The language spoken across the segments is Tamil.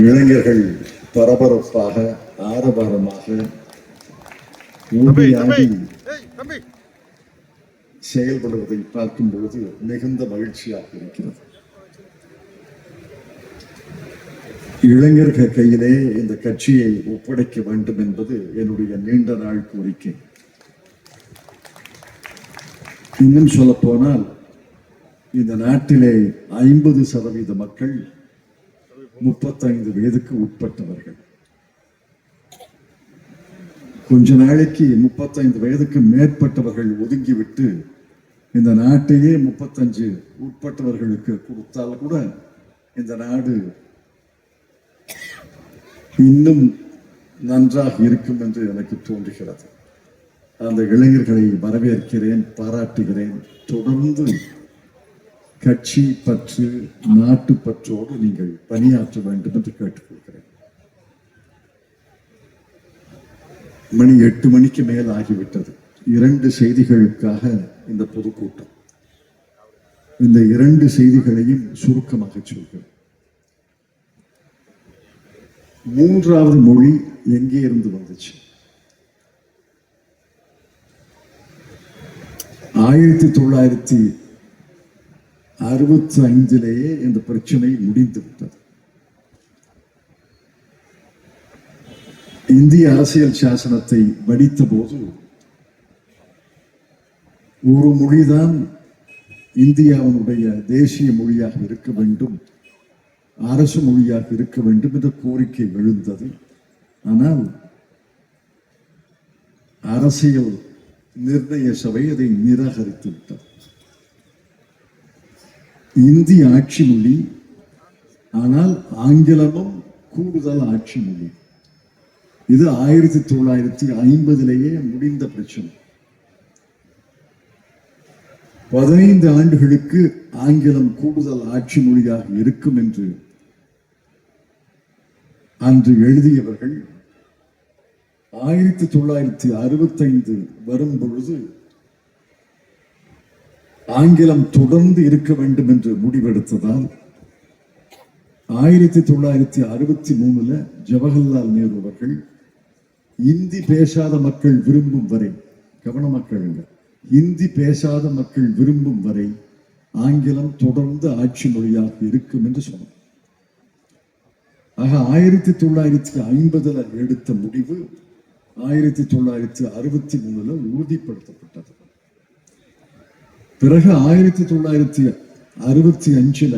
இளைஞர்கள் பரபரப்பாக ஆரவாரமாக தம்பி செயல்படுவதை பார்க்கும் பொழுது மிகுந்த மகிழ்ச்சியாக இருக்கிறது. இளைஞர்கள் கையிலே இந்த கட்சியை ஒப்படைக்க வேண்டும் என்பது என்னுடைய நீண்ட நாள் கோரிக்கை. இன்னும் சொல்ல போனால் இந்த நாட்டிலே ஐம்பது சதவீத மக்கள் முப்பத்தைந்து வயதுக்கு உட்பட்டவர்கள். கொஞ்ச நாளைக்கு முப்பத்தைந்து வயதுக்கு மேற்பட்டவர்கள் ஒதுங்கிவிட்டு இந்த நாட்டையே முப்பத்தஞ்சு உட்பட்டவர்களுக்கு கொடுத்தால் கூட இந்த நாடு இன்னும் நன்றாக இருக்கும் என்று எனக்கு தோன்றுகிறது. அந்த இளைஞர்களை வரவேற்கிறேன் பாராட்டுகிறேன். தொடர்ந்து கட்சி பற்று நாட்டு பற்றோடு நீங்கள் பணியாற்ற வேண்டும் என்று கேட்டுக்கொள்கிறேன். மணி எட்டு மணிக்கு மேல் ஆகிவிட்டது. இரண்டு செய்திகளுக்காக இந்த பொதுக்கூட்டம். இந்த இரண்டு செய்திகளையும் சுருக்கமாக சொல்கிறேன். மூன்றாவது மொழி எங்கே இருந்து வந்துச்சு? ஆயிரத்தி தொள்ளாயிரத்தி அறுபத்தி ஐந்திலேயே இந்த பிரச்சனை முடிந்து விட்டது இந்திய அரசியல் சாசனத்தை படித்த போது ஒரு மொழிதான் இந்தியாவினுடைய தேசிய மொழியாக இருக்க வேண்டும் அரசு மொழியாக இருக்க வேண்டும் என்ற கோரிக்கை எழுந்தது. ஆனால் அரசியல் நிர்ணய சபை அதை நிராகரித்து விட்டது. இந்தி ஆட்சி மொழி ஆனால் ஆங்கிலமும் கூடுதல் ஆட்சி மொழி. இது ஆயிரத்தி தொள்ளாயிரத்தி ஐம்பதிலேயே முடிந்த பிரச்சனை. பதினைந்து ஆண்டுகளுக்கு ஆங்கிலம் கூடுதல் ஆட்சி மொழியாக இருக்கும் என்று அன்று எழுதியவர்கள் ஆயிரத்தி தொள்ளாயிரத்தி அறுபத்தைந்து வரும் பொழுது ஆங்கிலம் தொடர்ந்து இருக்க வேண்டும் என்று முடிவெடுத்ததால் ஆயிரத்தி தொள்ளாயிரத்தி அறுபத்தி மூணுல ஜவஹர்லால் நேரு அவர்கள் இந்தி பேசாத மக்கள் விரும்பும் வரை கவனமாக கேளுங்க இந்தி பேசாத மக்கள் விரும்பும் வரை ஆங்கிலம் தொடர்ந்து ஆட்சி மொழியாக இருக்கும் என்று சொன்னார். ஆக ஆயிரத்தி தொள்ளாயிரத்தி ஐம்பதுல எடுத்த முடிவு ஆயிரத்தி தொள்ளாயிரத்தி அறுபத்தி மூணுல உறுதிப்படுத்தப்பட்டது. பிறகு ஆயிரத்தி தொள்ளாயிரத்தி அறுபத்தி அஞ்சுல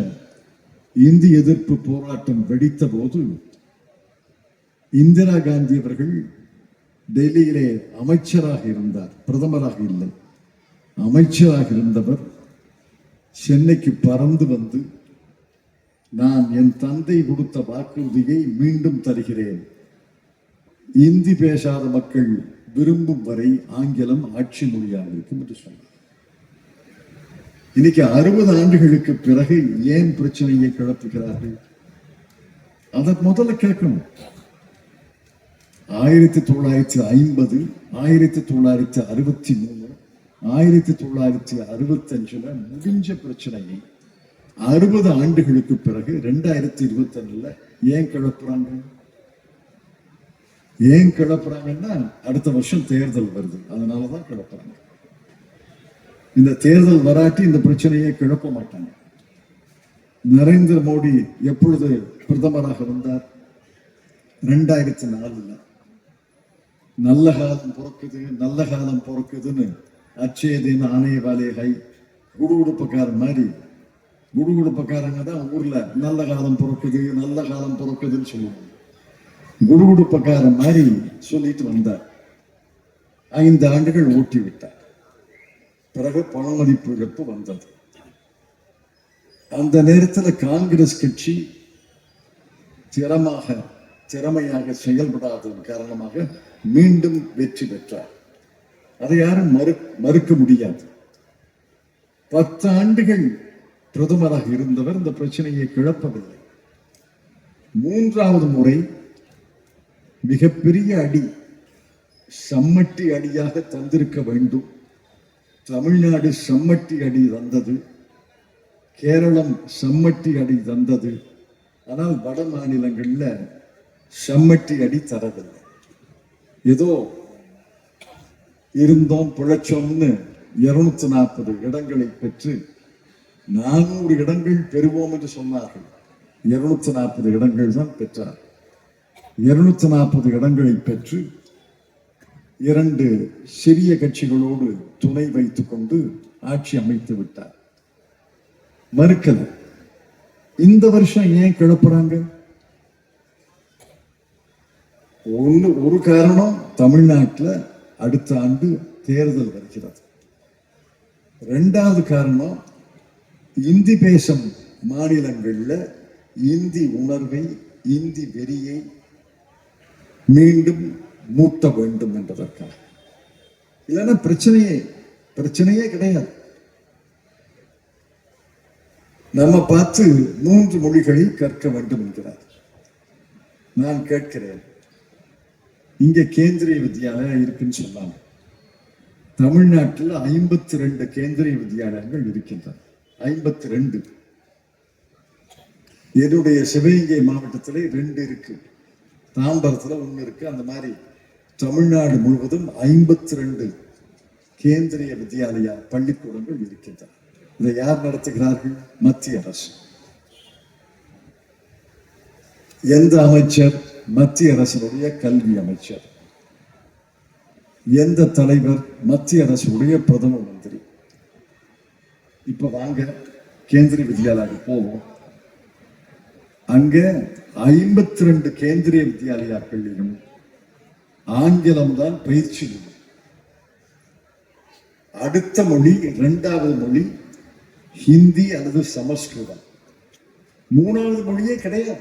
இந்தி எதிர்ப்பு போராட்டம் வெடித்த போது இந்திரா காந்தி அவர்கள் டெல்லியிலே அமைச்சராக இருந்தார். பிரதமராக இல்லை. அமைச்சராக இருந்தவர் சென்னைக்கு பறந்து வந்து நான் என் தந்தை கொடுத்த வாக்குறுதியை மீண்டும் தருகிறேன். இந்தி பேசாத மக்கள் விரும்பும் வரை ஆங்கிலம் ஆட்சி மொழியாக இருக்கும் என்று சொன்னார். இன்னைக்கு அறுபது ஆண்டுகளுக்கு பிறகு ஏன் பிரச்சனையை கிளப்புகிறார்கள்? அதை முதல்ல கேட்கணும். ஆயிரத்தி தொள்ளாயிரத்தி ஐம்பது ஆயிரத்தி தொள்ளாயிரத்தி அறுபத்தி மூணு ஆயிரத்தி தொள்ளாயிரத்தி அறுபத்தி அஞ்சுல முடிஞ்ச பிரச்சனையை அறுபது ஆண்டுகளுக்கு பிறகு ரெண்டாயிரத்தி இருபத்தி அஞ்சுல ஏன் கிளப்புறாங்க? ஏன் கிளப்புறாங்கன்னா அடுத்த வருஷம் தேர்தல் வருது. அதனாலதான் கிளப்புறாங்க. இந்த தேர்தல் வராட்டி இந்த பிரச்சனையை கிளப்ப மாட்டாங்க. நரேந்திர மோடி எப்பொழுது பிரதமராக வந்தார்? ரெண்டாயிரத்தி நாலுல. நல்ல காலம் பிறக்குது நல்ல காலம் பிறக்குதுன்னு அச்சேதின் ஆணைய வாலே ஹை குடுகுடுப்பக்காரன் மாதிரி குடுகுடுப்பக்காரங்க தான் ஊர்ல நல்ல காலம் பிறக்குது நல்ல காலம் பிறக்குதுன்னு சொல்லுவாங்க. குடுகுடுப்பக்காரன் மாதிரி சொல்லிட்டு வந்தார். ஐந்து ஆண்டுகள் ஓட்டி விட்டார் பிறகு பணமதிப்பு இழப்பு வந்தது. அந்த நேரத்தில் காங்கிரஸ் கட்சி திறமாக திறமையாக செயல்படாததன் காரணமாக மீண்டும் வெற்றி பெற்றார். அதை யாரும் மறு மறுக்க முடியாது. பத்து ஆண்டுகள் பிரதமராக இருந்தவர் இந்த பிரச்சனையை கிளப்பவில்லை. மூன்றாவது முறை மிகப்பெரிய அடி சம்மட்டி அடியாக தந்திருக்க வேண்டும். தமிழ்நாடு சம்மட்டி அடி தந்தது. கேரளம் சம்மட்டி அடி தந்தது. ஆனால் வட மாநிலங்களில் செம்மட்டி அடி தரதில்லை. ஏதோ இருந்தோம் பிழைச்சோம்னு இருநூத்தி நாற்பது இடங்களை பெற்று நானூறு இடங்கள் பெறுவோம் என்று சொன்னார்கள். இருநூத்தி நாற்பது இடங்கள் தான் பெற்றார் இருநூத்தி நாற்பது இடங்களை பெற்று இரண்டு சிறிய கட்சிகளோடு துணை வைத்துக் கொண்டு ஆட்சி அமைத்து விட்டார். மறுக்கல. இந்த வருஷம் ஏன் கிளப்புறாங்க? ஒண்ணு ஒரு காரணம் தமிழ்நாட்டுல அடுத்த ஆண்டு தேர்தல் வருகிறது. ரெண்டாவது காரணம் இந்தி பேசும் மாநிலங்களில் இந்தி உணர்வை இந்தி வெறியை மீண்டும் மூட்ட வேண்டும் என்பதற்காக. இல்லைன்னா பிரச்சனையே பிரச்சனையே கிடையாது. நம்ம பார்த்து மூன்று மொழிகளை கற்க வேண்டும் என்கிறார். நான் கேட்கிறேன் இங்க கேந்திரிய வித்யாலயா இருக்குன்னு சொன்னாங்க. தமிழ்நாட்டில் ஐம்பத்தி ரெண்டு கேந்திரிய வித்யாலயங்கள் இருக்கின்றன. ஐம்பத்தி ரெண்டு என்னுடைய சிவகங்கை மாவட்டத்திலே ரெண்டு இருக்கு. தாம்பரத்துல ஒண்ணு இருக்கு அந்த மாதிரி தமிழ்நாடு முழுவதும் ஐம்பத்தி ரெண்டு கேந்திரிய வித்யாலயா பள்ளிக்கூடங்கள் இருக்கின்றன. இதை யார் நடத்துகிறார்கள்? மத்திய அரசு. எந்த அமைச்சர்? மத்திய அரசினுடைய கல்வி அமைச்சர். எந்த தலைவர்? மத்திய அரசுடைய பிரதம மந்திரி. இப்ப வாங்க கேந்திரிய வித்யாலயாவுக்கு போவோம். அங்க ஐம்பத்தி ரெண்டு கேந்திரிய வித்யாலயாக்களிலும் ஆங்கிலம் தான் பயிற்சி மொழி அடுத்த மொழி இரண்டாவது மொழி ஹிந்தி அல்லது சமஸ்கிருதம். மூணாவது மொழியே கிடையாது.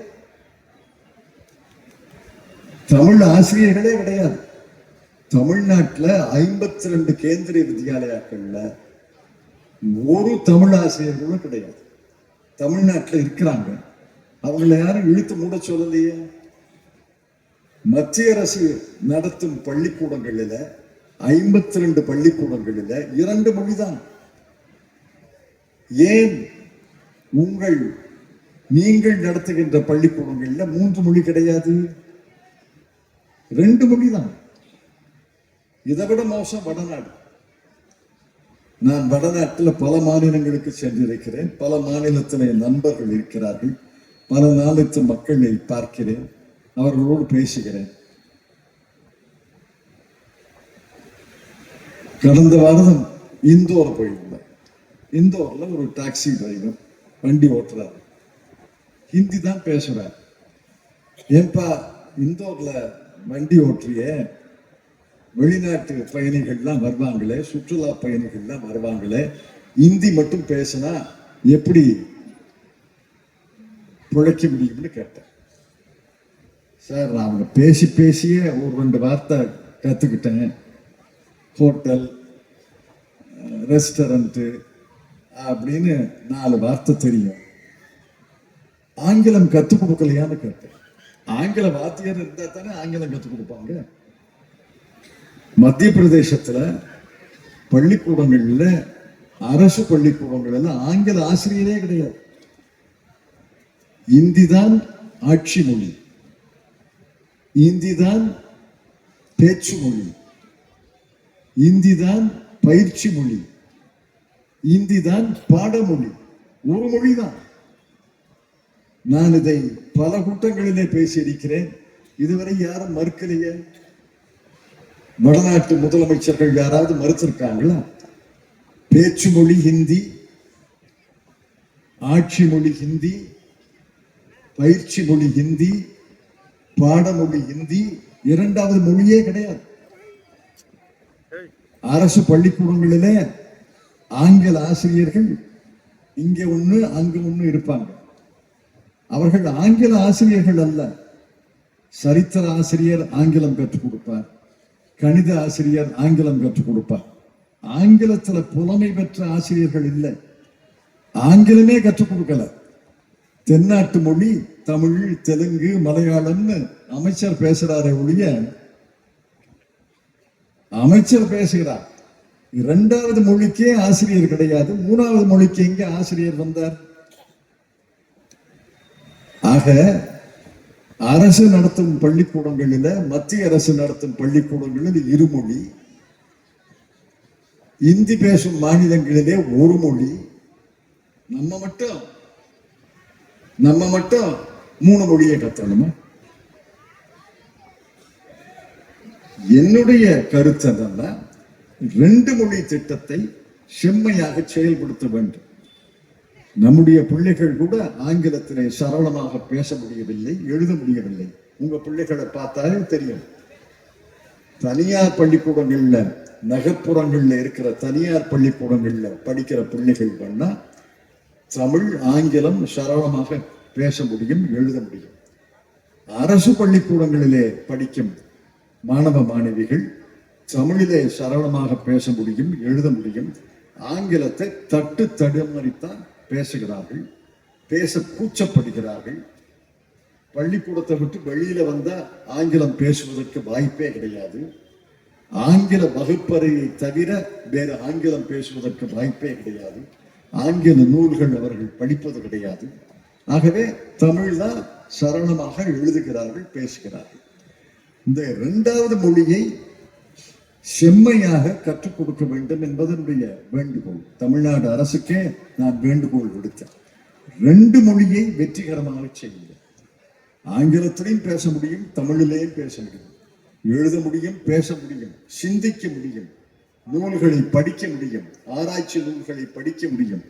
தமிழ் ஆசிரியர்களே கிடையாது. தமிழ்நாட்டுல ஐம்பத்தி ரெண்டு கேந்திரிய வித்யாலயாக்கள்ல ஒரு தமிழ் ஆசிரியர்களும் கிடையாது. தமிழ்நாட்டுல இருக்கிறாங்க. அவங்கள யாரும் இழுத்து மூட சொல்லலையே? மத்திய அரசு நடத்தும் பள்ளிக்கூடங்களில் ஐம்பத்தி ரெண்டு பள்ளிக்கூடங்களில் இரண்டு மொழிதான். ஏன் உங்கள் நீங்கள் நடத்துகின்ற பள்ளிக்கூடங்களில் மூன்று மொழி கிடையாது? ரெண்டு மொழி தான் இதை விட மோசம் வடநாடு. நான் வடநாட்டில் பல மாநிலங்களுக்கு சென்றிருக்கிறேன். பல மாநிலத்தில் என் நண்பர்கள் இருக்கிறார்கள். பல நாளுக்கு மக்களை பார்க்கிறேன். அவர்களோடு பேசுகிறேன். கடந்த வாரம் இந்தோர் போயிருந்தேன். இந்தோர்ல ஒரு டாக்ஸி டிரைவர் வண்டி ஓட்டுறாரு. ஹிந்தி தான் பேசுகிறார் ஏன்பா இந்தோர்ல வண்டி ஓட்டுறியே? வெளிநாட்டு பயணிகள்லாம் வருவாங்களே சுற்றுலா பயணிகள்லாம் வருவாங்களே இந்தி மட்டும் பேசினா எப்படி பிழைக்க முடியும்னு கேட்டேன். சார் அவங்க பேசி பேசியே ஒரு ரெண்டு வார்த்தை கற்றுக்கிட்டேன் ஹோட்டல் ரெஸ்டாரண்ட்டு அப்படின்னு நாலு வார்த்தை தெரியும். ஆங்கிலம் கற்றுக் கொடுக்கலையான்னு கேட்டேன். ஆங்கில வாத்தியார் இருந்தால் தானே ஆங்கிலம் கற்றுக் கொடுப்பாங்க. மத்திய பிரதேசத்தில் பள்ளிக்கூடங்களில் அரசு பள்ளிக்கூடங்கள்ல ஆங்கில ஆசிரியரே கிடையாது. இந்தி தான் ஆட்சி மொழி. இந்தி தான் பேச்சு மொழி இந்தி தான் பயிற்சி மொழி இந்தி தான் பாடமொழி. ஒரு மொழி தான் நான் இதை பல கூட்டங்களிலே பேசியிருக்கிறேன். இதுவரை யாரும் மறுக்கலையே. வடநாட்டு முதலமைச்சர்கள் யாராவது மறுத்திருக்காங்களா? பேச்சு மொழி ஹிந்தி ஆட்சி மொழி ஹிந்தி பயிற்சி மொழி ஹிந்தி பாடமொழி இந்தி இரண்டாவது மொழியே கிடையாது. அரசு பள்ளிக்கூடங்களிலே ஆங்கில ஆசிரியர்கள் இங்கே ஒண்ணு அங்கு ஒண்ணு இருப்பாங்க. அவர்கள் ஆங்கில ஆசிரியர்கள் அல்ல. சரித்திர ஆசிரியர் ஆங்கிலம் கற்றுக் கொடுப்பார். கணித ஆசிரியர் ஆங்கிலம் கற்றுக் கொடுப்பார். ஆங்கிலத்துல புலமை பெற்ற ஆசிரியர்கள் இல்லை. ஆங்கிலமே கற்றுக் கொடுக்கல. தென்னாட்டு மொழி தமிழ் தெலுங்கு மலையாளம்னு அமைச்சர் பேசுறாரே ஒழிய அமைச்சர் பேசுகிறார். இரண்டாவது மொழிக்கே ஆசிரியர் கிடையாது. மூணாவது மொழிக்கு எங்க ஆசிரியர் வந்தார்? ஆக அரசு நடத்தும் பள்ளிக்கூடங்களில மத்திய அரசு நடத்தும் பள்ளிக்கூடங்களில் இருமொழி இந்தி பேசும் மாநிலங்களிலே ஒரு மொழி நம்ம மட்டும் நம்ம மட்டும். மூணு மொழியை கத்தணுமா? என்னுடைய கருத்து என்னன்னா ரெண்டு மொழி திட்டத்தை செம்மையாக செயல்படுத்த வேண்டும். நம்முடைய பிள்ளைகள் கூட ஆங்கிலத்திலே சரளமாக பேச முடியவில்லை எழுத முடியவில்லை. உங்க பிள்ளைகளை பார்த்தாலே தெரியும். தனியார் பள்ளிக்கூடங்கள்ல நகர்ப்புறங்கள்ல இருக்கிற தனியார் பள்ளிக்கூடங்கள்ல படிக்கிற பிள்ளைகள் பண்ணா தமிழ் ஆங்கிலம் சரளமாக பேச முடியும் எழுத முடியும். அரசு பள்ளிக்கூடங்களிலே படிக்கும் மாணவ மாணவிகள் தமிழிலே சரளமாக பேச முடியும் எழுத முடியும். ஆங்கிலத்தை தட்டு தடுமாறித்தான் பேசுகிறார்கள் பேச கூச்சப்படுகிறார்கள். பள்ளிக்கூடத்தை விட்டு வெளியில வந்தால் ஆங்கிலம் பேசுவதற்கு வாய்ப்பே கிடையாது. ஆங்கில வகுப்பறையை தவிர வேறு ஆங்கிலம் பேசுவதற்கு வாய்ப்பே கிடையாது. ஆங்கில நூல்கள் அவர்கள் படிப்பது கிடையாது. ஆகவே தமிழ்ல சரளமாக எழுதுகிறார்கள் பேசுகிறார்கள். இந்த இரண்டாவது மொழியை செம்மையாக கற்றுக் கொடுக்க வேண்டும் என்பதனுடைய வேண்டுகோள். தமிழ்நாடு அரசுக்கே நான் வேண்டுகோள் விடுத்தேன். ரெண்டு மொழியை வெற்றிகரமாக செய்யுங்க ஆங்கிலத்திலையும் பேச முடியும் தமிழிலேயும் பேச முடியும். எழுத முடியும் பேச முடியும் சிந்திக்க முடியும் நூல்களை படிக்க முடியும் ஆராய்ச்சி நூல்களை படிக்க முடியும்.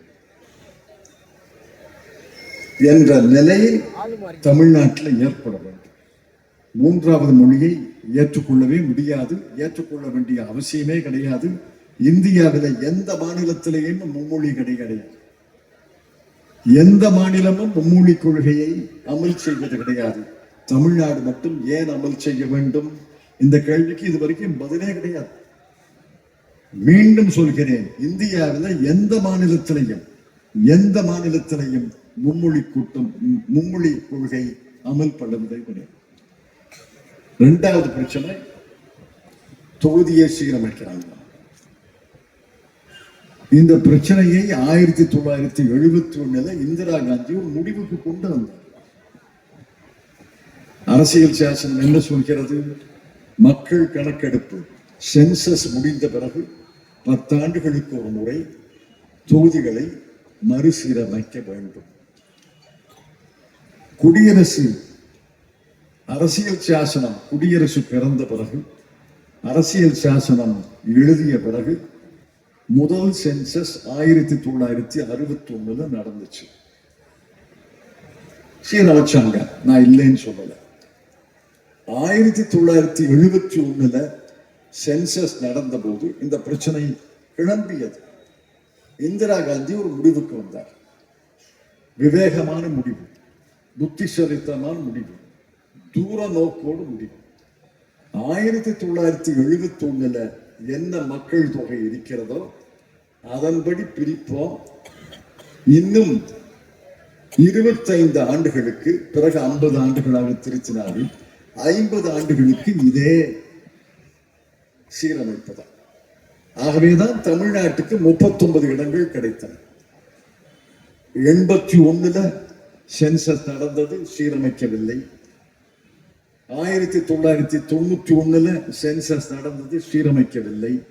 என்ற நிலையை தமிழ்நாட்டில் ஏற்பட வேண்டும். மூன்றாவது மொழியை ஏற்றுக்கொள்ளவே முடியாது. ஏற்றுக்கொள்ள வேண்டிய அவசியமே கிடையாது. இந்தியாவில எந்த மாநிலத்திலேயும் மும்மொழி கிடையாது. எந்த மாநிலமும் மும்மொழி கொள்கையை அமல் செய்வது கிடையாது. தமிழ்நாடு மட்டும் ஏன் அமல் செய்ய வேண்டும்? இந்த கேள்விக்கு இதுவரைக்கும் பதிலே கிடையாது. மீண்டும் சொல்கிறேன் இந்தியாவில எந்த மாநிலத்திலையும் எந்த மாநிலத்திலையும் மும்மொழி கூட்டம் மும்மொழி கொள்கை அமல்படுவதே கிடையாது இரண்டாவது பிரச்சனை தொகுதியை சீரமைக்கிறாங்க. இந்த பிரச்சனையை ஆயிரத்தி தொள்ளாயிரத்தி எழுபத்தி ஒண்ணுல இந்திரா காந்தி ஒரு முடிவுக்கு கொண்டு வந்தார். அரசியல் சாசனம் என்ன சொல்கிறது? மக்கள் கணக்கெடுப்பு சென்சஸ் முடிந்த பிறகு பத்தாண்டுகளுக்கு ஒரு முறை தொகுதிகளை மறுசீரமைக்க வேண்டும். குடியரசு அரசியல் சாசனம் குடியரசு பிறந்த பிறகு அரசியல் சாசனம் எழுதிய பிறகு முதல் சென்சஸ் ஆயிரத்தி தொள்ளாயிரத்தி அறுபத்தி ஒண்ணுல நடந்துச்சு சீரமைச்சாங்க நான் இல்லைன்னு சொல்லல. ஆயிரத்தி தொள்ளாயிரத்தி எழுபத்தி ஒண்ணுல சென்சஸ் நடந்த போது இந்த பிரச்சனை கிளம்பியது. இந்திரா காந்தி ஒரு முடிவுக்கு வந்தார். விவேகமான முடிவு. புத்திசலித்தமான முடிவு. தூர நோக்கோடு முடிவு. ஆயிரத்தி தொள்ளாயிரத்தி எழுபத்தி ஒண்ணுல என்ன மக்கள் தொகை இருக்கிறதோ அதன்படி பிரிப்போம். இன்னும் இருபத்தைந்து ஆண்டுகளுக்கு பிறகு ஐம்பது ஆண்டுகளாக திருச்சினாலும் ஐம்பது ஆண்டுகளுக்கு இதே சீரமைப்பதான். ஆகவேதான் தமிழ்நாட்டுக்கு முப்பத்தொன்பது இடங்கள் கிடைத்தன. எண்பத்தி ஒண்ணுல சென்சஸ் நடந்தது சீரமைக்கவில்லை. ஆயிரத்தி தொள்ளாயிரத்தி தொண்ணூத்தி ஒண்ணுல சென்சஸ் நடந்தது சீரமைக்கவில்லை.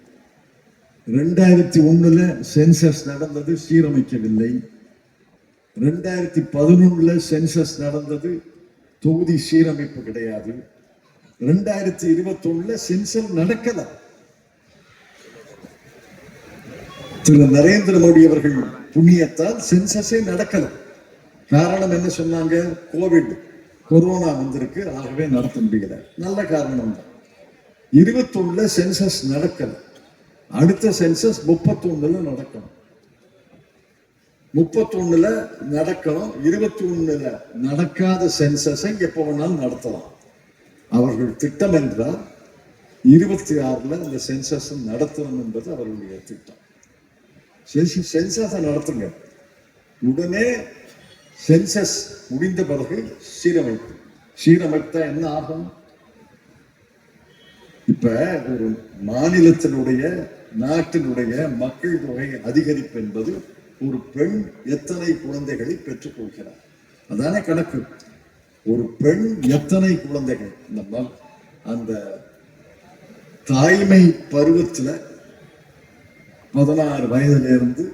ரெண்டாயிரத்தி ஒண்ணுல சென்சஸ் நடந்தது சீரமைக்கவில்லை. ரெண்டாயிரத்தி பதினொன்னுல சென்சஸ் நடந்தது தொகுதி சீரமைப்பு கிடையாது. ரெண்டாயிரத்தி இருபத்தி ஒண்ணுல சென்சஸ் நடக்கல. திரு நரேந்திர மோடி அவர்கள் புண்ணியத்தால் சென்சஸே நடக்கல. காரணம் என்ன சொன்னாங்க? கோவிட் கொரோனா வந்திருக்கு. ஆகவே நடத்த முடியல. நல்ல காரணம் தான். இருபத்தொன்னுல சென்சஸ் நடக்கல. அடுத்த சென்சஸ் முப்பத்தொன்னுல நடக்கணும். முப்பத்தொன்னுல நடக்கணும். இருபத்தி ஒண்ணுல நடக்காத சென்சஸை எப்ப வேணாலும் நடத்தலாம். அவர்கள் திட்டம் என்றால் இருபத்தி ஆறுல அந்த சென்சஸ் நடத்தணும் என்பது அவர்களுடைய திட்டம். சென்சஸை நடத்துங்க. உடனே சென்சஸ் முடிந்த பிறகு சீரமைப்பு. சீரமைத்தா என்ன ஆகும்? இப்ப ஒரு மாநிலத்தினுடைய நாட்டினுடைய மக்கள் தொகை அதிகரிப்பு என்பது ஒரு பெண் எத்தனை குழந்தைகளை பெற்றுக் கொள்கிறார் அதானே கணக்கு. ஒரு பெண் எத்தனை குழந்தைகள்? நம்ம அந்த தாய்மை பருவத்துல பதினாறு வயதுல இருந்து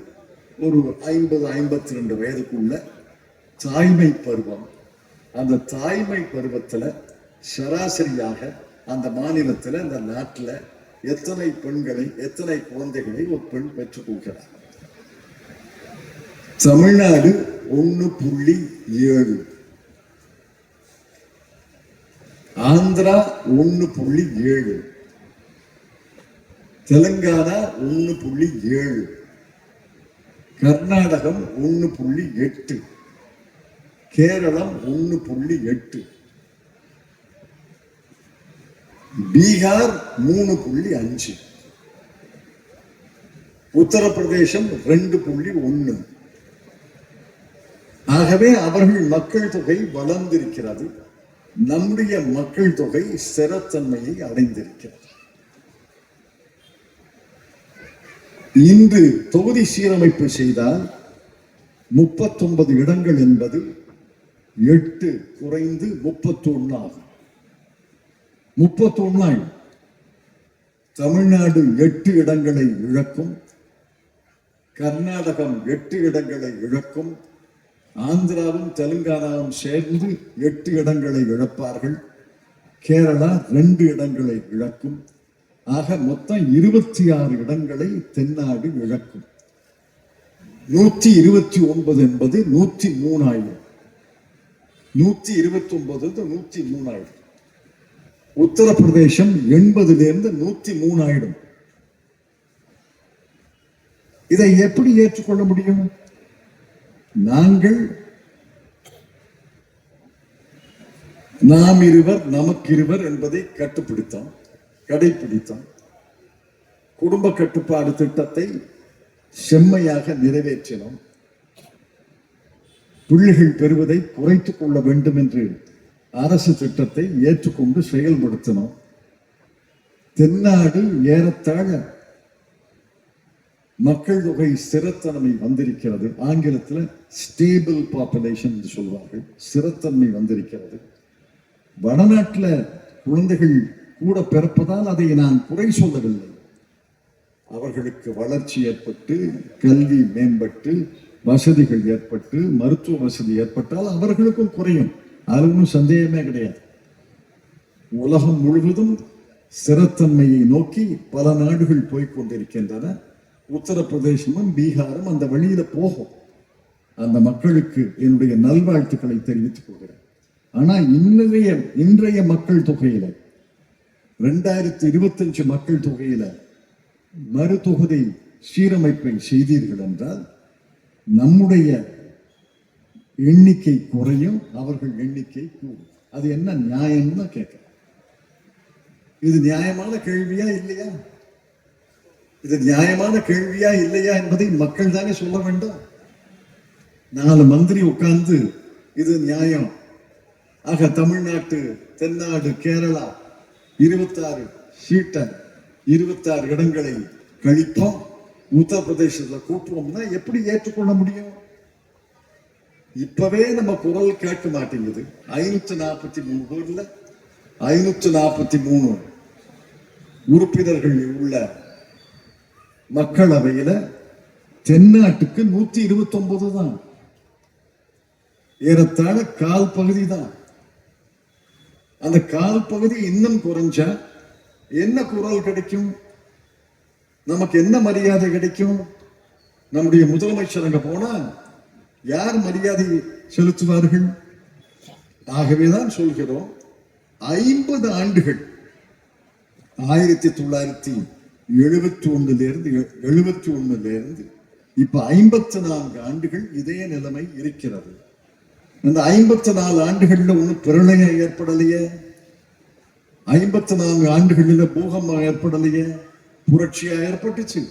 ஒரு ஐம்பது ஐம்பத்தி ரெண்டு வயதுக்குள்ள தாய்மை பருவம். அந்த தாய்மை பருவத்தில் சராசரியாக அந்த மாநிலத்தில் அந்த நாட்டில் எத்தனை பெண்களை எத்தனை குழந்தைகளை ஒரு பெண் பெற்றுக் கொள்கிறார்? தமிழ்நாடு ஒன்று புள்ளி ஏழு. ஆந்திரா ஒன்று புள்ளி ஏழு. தெலுங்கானா ஒன்று புள்ளி ஏழு. கர்நாடகம் ஒன்று புள்ளி எட்டு. கேரளம் ஒன்று புள்ளி எட்டு. பீகார் மூணு புள்ளி அஞ்சு. உத்தரப்பிரதேசம் ரெண்டு புள்ளி ஒன்று ஆகவே அவர்கள் மக்கள் தொகை வளர்ந்திருக்கிறது. நம்முடைய மக்கள் தொகை ஸ்திரத்தன்மையை அடைந்திருக்கிறது. இன்று தொகுதி சீரமைப்பு செய்தால் முப்பத்தொன்பது இடங்கள் என்பது எட்டு குறைந்து முப்பத்தொன்னு ஆகும் முப்பத்தொன்னாய். தமிழ்நாடு எட்டு இடங்களை இழக்கும். கர்நாடகம் எட்டு இடங்களை இழக்கும். ஆந்திராவும் தெலுங்கானாவும் சேர்ந்து எட்டு இடங்களை இழப்பார்கள். கேரளா ரெண்டு இடங்களை இழக்கும். ஆக மொத்தம் இருபத்தி ஆறு இடங்களை தென்னாடு இழக்கும். நூத்தி இருபத்தி ஒன்பது என்பது நூத்தி மூணாயிரம். நூத்தி இருபத்தி ஒன்பது நூத்தி ஆயிடும் உத்தரப்பிரதேசம் எண்பதுலேருந்து நூற்றி மூணு ஆயிடும் இதை எப்படி ஏற்றுக்கொள்ள முடியும்? நாங்கள் நாம் இருவர் நமக்கிருவர் என்பதை கட்டுப்பிடித்தோம் கடைபிடித்தோம் குடும்ப கட்டுப்பாடு திட்டத்தை செம்மையாக நிறைவேற்றினோம். பிள்ளைகள் பெறுவதை குறைத்துக் கொள்ள வேண்டும் என்று அரசு திட்டத்தை ஏற்றுக்கொண்டு செயல்படுத்தினோம் தென்னாடு ஏறத்தாழ மக்கள் தொகை ஸ்திரத்தன்மை வந்திருக்கிறது. ஆங்கிலத்தில் ஸ்டேபிள் பாப்புலேஷன் என்று சொல்வார்கள். ஸ்திரத்தன்மை வந்திருக்கிறது. வடநாட்டில் குழந்தைகள் கூட பிறப்பதால் அதை நான் குறை சொல்லவில்லை. அவர்களுக்கு வளர்ச்சி ஏற்பட்டு கல்வி மேம்பட்டு வசதிகள் ஏற்பட்டு மருத்துவ வசதி ஏற்பட்டால் அவர்களுக்கும் குறையும். அதில் ஒன்றும் சந்தேகமே கிடையாது. உலகம் முழுவதும் ஸ்திரத்தன்மையை நோக்கி பல நாடுகள் போய்கொண்டிருக்கின்றன உத்தரப்பிரதேசமும் பீகாரும் அந்த வழியில போகும். அந்த மக்களுக்கு என்னுடைய நல்வாழ்த்துக்களை தெரிவித்துக் கொள்கிறேன். ஆனா இன்றைய இன்றைய மக்கள் தொகையில ரெண்டாயிரத்தி இருபத்தஞ்சு மக்கள் தொகையில மறுதொகுதி சீரமைப்பை செய்தீர்கள் என்றால் நம்முடைய எண்ணிக்கை குறையும் அவர்கள் எண்ணிக்கை கூடும். அது என்ன நியாயம்னு கேட்கிறேன் இது நியாயமான கேள்வியா இல்லையா? இது நியாயமான கேள்வியா இல்லையா என்பதை மக்கள் தானே சொல்ல வேண்டும். நாலு மந்திரி உட்கார்ந்து இது நியாயம். ஆக தமிழ்நாட்டு தென்னாடு கேரளா இருபத்தாறு சீட்டை இருபத்தாறு இடங்களை கழிப்போம். உத்தரப்பிரதேசத்துல கூட்டுவோம்னா எப்படி ஏற்றுக்கொள்ள முடியும்? இப்பவே நம்ம குரல் கேட்க மாட்டேங்குது. ஐநூத்தி நாற்பத்தி மூணு பேர்ல ஐநூத்தி நாற்பத்தி மூணு உறுப்பினர்கள் உள்ள மக்களவையில தென்னாட்டுக்கு நூத்தி இருபத்தி ஒன்பது தான். ஏறத்தாழ கால் பகுதி தான். அந்த கால் பகுதி இன்னும் குறைஞ்சா என்ன குரல் கிடைக்கும்? நமக்கு என்ன மரியாதை கிடைக்கும்? நம்முடைய முதலமைச்சர் அங்க போனா யார் மரியாதை செலுத்துவார்கள்? ஆகவேதான் சொல்கிறோம் ஐம்பது ஆண்டுகள் ஆயிரத்தி தொள்ளாயிரத்தி எழுபத்தி ஒண்ணுல இருந்து எழுபத்தி ஒண்ணுல இருந்து இப்ப ஐம்பத்தி நான்கு ஆண்டுகள் இதே நிலைமை இருக்கிறது. இந்த ஐம்பத்தி நாலு ஆண்டுகள்ல ஒண்ணு பிரளயம் ஏற்படலையே? ஐம்பத்தி நான்கு ஆண்டுகளில் பூகம்பம் ஏற்படலையே? புரட்சியா ஏற்பட்டுச்சு.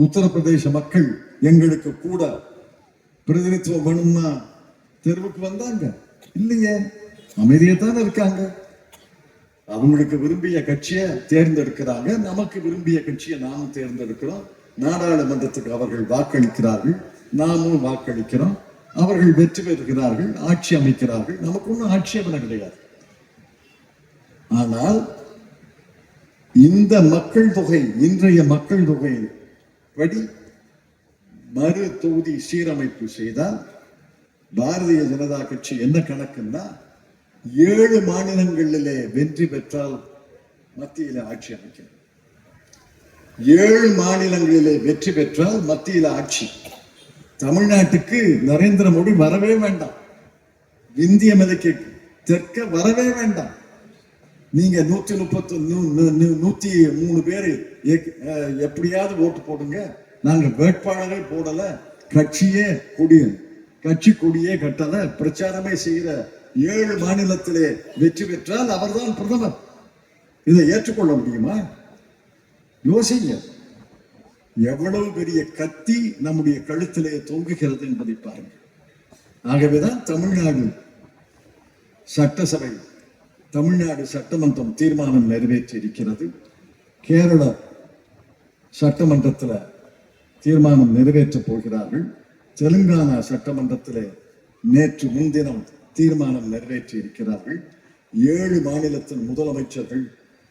உத்தரப்பிரதேச மக்கள் எங்களுக்கு கூட பிரதிநிதித்துவம் வேணும்னா தெருவுக்கு வந்தாங்க. இல்லையே? அமைதியை தானே இருக்காங்க. அவங்களுக்கு விரும்பிய கட்சியை தேர்ந்தெடுக்கிறாங்க. நமக்கு விரும்பிய கட்சியை நாமும் தேர்ந்தெடுக்கிறோம். நாடாளுமன்றத்துக்கு அவர்கள் வாக்களிக்கிறார்கள். நாமும் வாக்களிக்கிறோம். அவர்கள் வெற்றி பெறுகிறார்கள். ஆட்சி அமைக்கிறார்கள். நமக்கு ஒன்றும் ஆட்சேபனை கிடையாது. ஆனால் இந்த மக்கள் தொகை இன்றைய மக்கள் தொகை படி மறு தொகுதி சீரமைப்பு செய்தால் பாரதிய ஜனதா கட்சி என்ன கணக்குன்னா ஏழு மாநிலங்களிலே வெற்றி பெற்றால் மத்தியில ஆட்சி அமைக்கும் ஏழு மாநிலங்களிலே வெற்றி பெற்றால் மத்தியில ஆட்சி. தமிழ்நாட்டுக்கு நரேந்திர மோடி வரவே வேண்டாம். இந்திய மலைக்கு தெற்க வரவே வேண்டாம். நீங்க நூத்தி முப்பத்தி நூத்தி மூணு பேர் எப்படியாவது ஓட்டு போடுங்க. நாங்கள் வேட்பாளர்கள் போடல கட்சியே கொடிய கட்சி கொடியே கட்டல பிரச்சாரமே செய்கிற ஏழு மாநிலத்திலே வெற்றி பெற்றால் அவர்தான் பிரதமர். இதை ஏற்றுக்கொள்ள முடியுமா? யோசிங்க. எவ்வளவு பெரிய கத்தி நம்முடைய கழுத்திலே தொங்குகிறது என்பதை பாருங்கள் ஆகவேதான் தமிழ்நாடு சட்டசபை தமிழ்நாடு சட்டமன்றம் தீர்மானம் நிறைவேற்றி இருக்கிறது கேரள சட்டமன்றத்தில் தீர்மானம் நிறைவேற்றப் போகிறார்கள். தெலுங்கானா சட்டமன்றத்தில் நேற்று முன்தினம் தீர்மானம் நிறைவேற்றி இருக்கிறார்கள் ஏழு மாநிலத்தின் முதலமைச்சர்கள்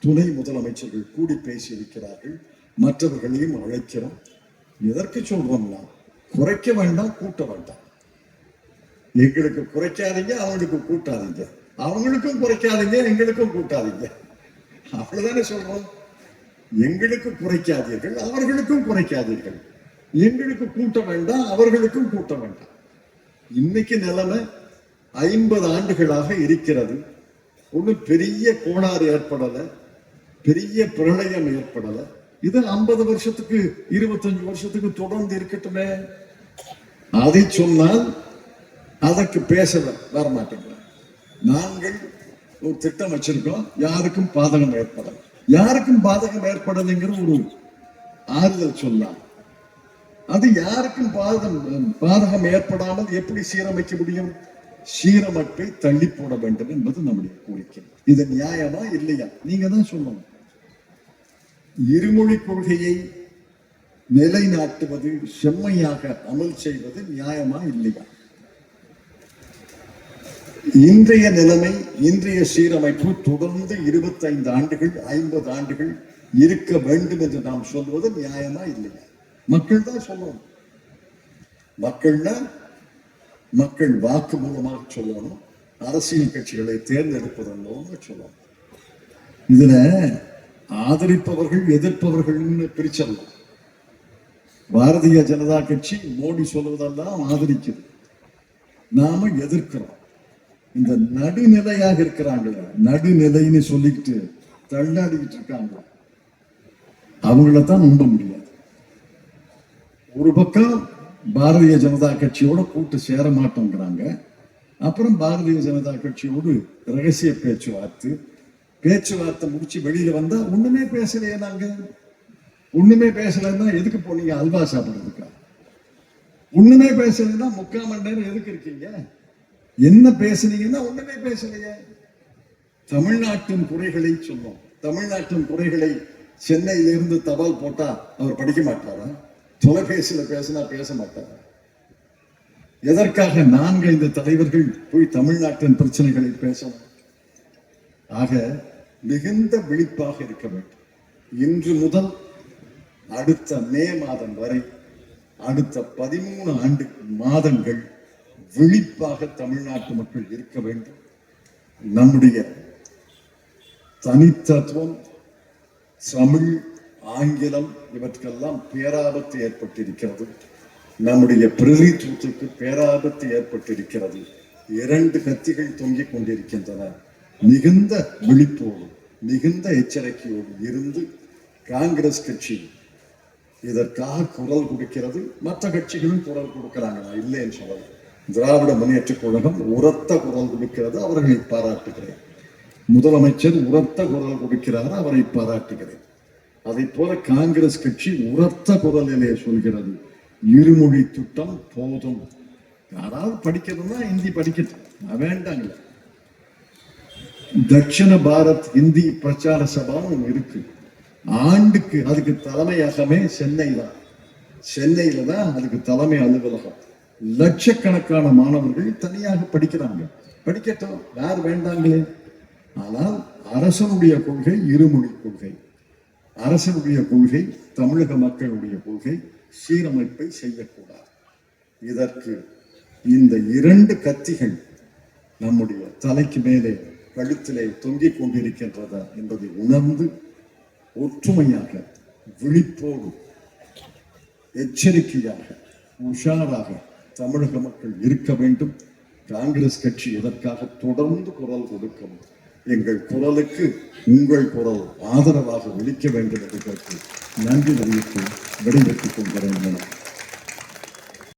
துணை முதலமைச்சர்கள் கூடி பேசி இருக்கிறார்கள் மற்றவர்களையும் அழைக்கிறோம். எதற்கு சொல்றோம்னா குறைக்க வேண்டாம் கூட்ட வேண்டாம். எங்களுக்கு குறைக்காதீங்க அவங்களுக்கு கூட்டாதீங்க. அவங்களுக்கும் குறைக்காதீங்க எங்களுக்கும் கூட்டாதீங்க. அவ்வளவுதானே சொல்றோம். எங்களுக்கு குறைக்காதீர்கள் அவர்களுக்கும் குறைக்காதீர்கள். எங்களுக்கு கூட்ட வேண்டாம் அவர்களுக்கும் கூட்ட வேண்டாம். இன்னைக்கு நிலைமை ஐம்பது ஆண்டுகளாக இருக்கிறது. ஒன்றும் பெரிய கோளாறு ஏற்படலை பெரிய பிரளயம் ஏற்படலை. இது ஐம்பது வருஷத்துக்கு இருபத்தஞ்சு வருஷத்துக்கு தொடர்ந்து இருக்கட்டுமே. அதை சொன்னால் அதற்கு பேச வர மாட்டேங்கிறேன் நாங்கள் ஒரு திட்டம் வச்சிருக்கோம் யாருக்கும் பாதகம் ஏற்படல. யாருக்கும் பாதகம் ஏற்படலைங்கிற ஒரு ஆறுதல் சொல்லலாம். அது யாருக்கும் பாதகம் பாதகம் ஏற்படாமல் எப்படி சீரமைக்க முடியும்? சீரமைப்பை தள்ளி போட வேண்டும் என்பது நம்முடைய கோரிக்கை. இது நியாயமா இல்லையா? நீங்க தான் சொல்லணும். இருமொழி கொள்கையை நிலைநாட்டுவது செம்மையாக அமல் செய்வது நியாயமா இல்லையா? இன்றைய நிலைமை இன்றைய சீரமைப்பு தொடர்ந்து இருபத்தைந்து ஆண்டுகள் ஐம்பது ஆண்டுகள் இருக்க வேண்டும் என்று நாம் சொல்வது நியாயமா இல்லையா? மக்கள் தான் சொல்லணும். மக்கள்னா மக்கள் வாக்கு மூலமாக சொல்லணும். அரசியல் கட்சிகளை தேர்ந்தெடுப்பதன் மூலமாக சொல்லணும். இதுல ஆதரிப்பவர்கள் எதிர்ப்பவர்கள்னு பிரிச்சிடலாம். பாரதிய ஜனதா கட்சி மோடி சொல்வதெல்லாம் ஆதரிக்குது. நாம எதிர்க்கிறோம். இந்த நடுநிலையாக இருக்கிறாங்க. நடுநிலைன்னு சொல்லிக்கிட்டு தள்ளாடிக்கிட்டு இருக்காங்க. அவங்கள தான் நம்ப முடியாது. ஒரு பக்கம் பாரதிய ஜனதா கட்சியோட கூட்டு சேர மாட்டோங்கிறாங்க. அப்புறம் பாரதிய ஜனதா கட்சியோடு ரகசிய பேச்சுவார்த்தை. பேச்சுவார்த்தை முடிச்சு வெளியில வந்தா ஒண்ணுமே பேசலையே நாங்க. ஒண்ணுமே பேசலைன்னா எதுக்கு போனீங்க அல்வா சாப்பிடுறதுக்கா? ஒண்ணுமே பேசலைன்னா முக்கால் மணி நேரம் எதுக்கு இருக்கீங்க? என்ன பேசுனீங்கன்னா ஒண்ணுமே பேசலையே. தமிழ்நாட்டின் குறைகளை சொல்லும் தமிழ்நாட்டின் குறைகளை சென்னையில இருந்து தபால் போட்டா அவர் படிக்க மாட்டாரா? தொலைபேசியில பேசினா பேச மாட்டாரா? எதற்காக நான்கு இந்த தலைவர்கள் போய் தமிழ்நாட்டின் பிரச்சனைகளை பேசணும் ஆக மிகுந்த விழிப்பாக இருக்க வேண்டும். இன்று முதல் அடுத்த மே மாதம் வரை அடுத்த பதிமூணு ஆண்டு மாதங்கள் விழிப்பாக தமிழ்நாட்டு மக்கள் இருக்க வேண்டும். நம்முடைய தனித்தத்துவம் தமிழ் ஆங்கிலம் இவற்றுக்கெல்லாம் பேராபத்து ஏற்பட்டிருக்கிறது. நம்முடைய பிரதித்துவத்துக்கு பேராபத்து ஏற்பட்டிருக்கிறது. இரண்டு கத்திகள் தொங்கிக் கொண்டிருக்கின்றன. மிகுந்த விழிப்போடு மிகுந்த எச்சரிக்கையோடு இருந்து காங்கிரஸ் கட்சி இதற்காக குரல் கொடுக்கிறது. மற்ற கட்சிகளும் குரல் கொடுக்கிறாங்க நான் இல்லைன்னு சொல்லலாம் திராவிட முன்னேற்ற கழகம் உரத்த குரல் கொடுக்கிறது அவர்களை பாராட்டுகிறேன். முதலமைச்சர் உரத்த குரல் கொடுக்கிறார் அவரை பாராட்டுகிறேன். அதை போல காங்கிரஸ் கட்சி உரத்த குரலிலே சொல்கிறது இருமொழி திட்டம் போதும். யாராவது படிக்கணும்னா ஹிந்தி படிக்கட்டும் வேண்டாங்கள தட்சிண பாரத் ஹிந்தி பிரச்சார சபாவும் இருக்கு. ஆண்டுக்கு அதுக்கு தலைமையகமே சென்னை தான் சென்னையில தான் அதுக்கு தலைமை அலுவலகம். லட்சக்கணக்கான மாணவர்கள் தனியாக படிக்கிறாங்க. படிக்கட்டும் யார் வேண்டாங்களே? ஆனால் அரசனுடைய கொள்கை இருமொழி கொள்கை. அரசனுடைய கொள்கை தமிழக மக்களுடைய கொள்கை சீரமைப்பை செய்யக்கூடாது. இதற்கு இந்த இரண்டு கத்திகள் நம்முடைய தலைக்கு மேலே கழுத்திலே தொங்கிக் கொண்டிருக்கின்றதா என்பதை உணர்ந்து ஒற்றுமையாக விழிப்போடு எச்சரிக்கையாக உஷாராக தமிழக மக்கள் இருக்க வேண்டும். காங்கிரஸ் கட்சி இதற்காக தொடர்ந்து குரல் கொடுக்கும்? எங்கள் குரலுக்கு உங்கள் குரல் ஆதரவாக ஒழிக்க வேண்டும் என்று கேட்டு நன்றி தெரிவித்து விடைபெற்றுக் கொள்கிறேன்.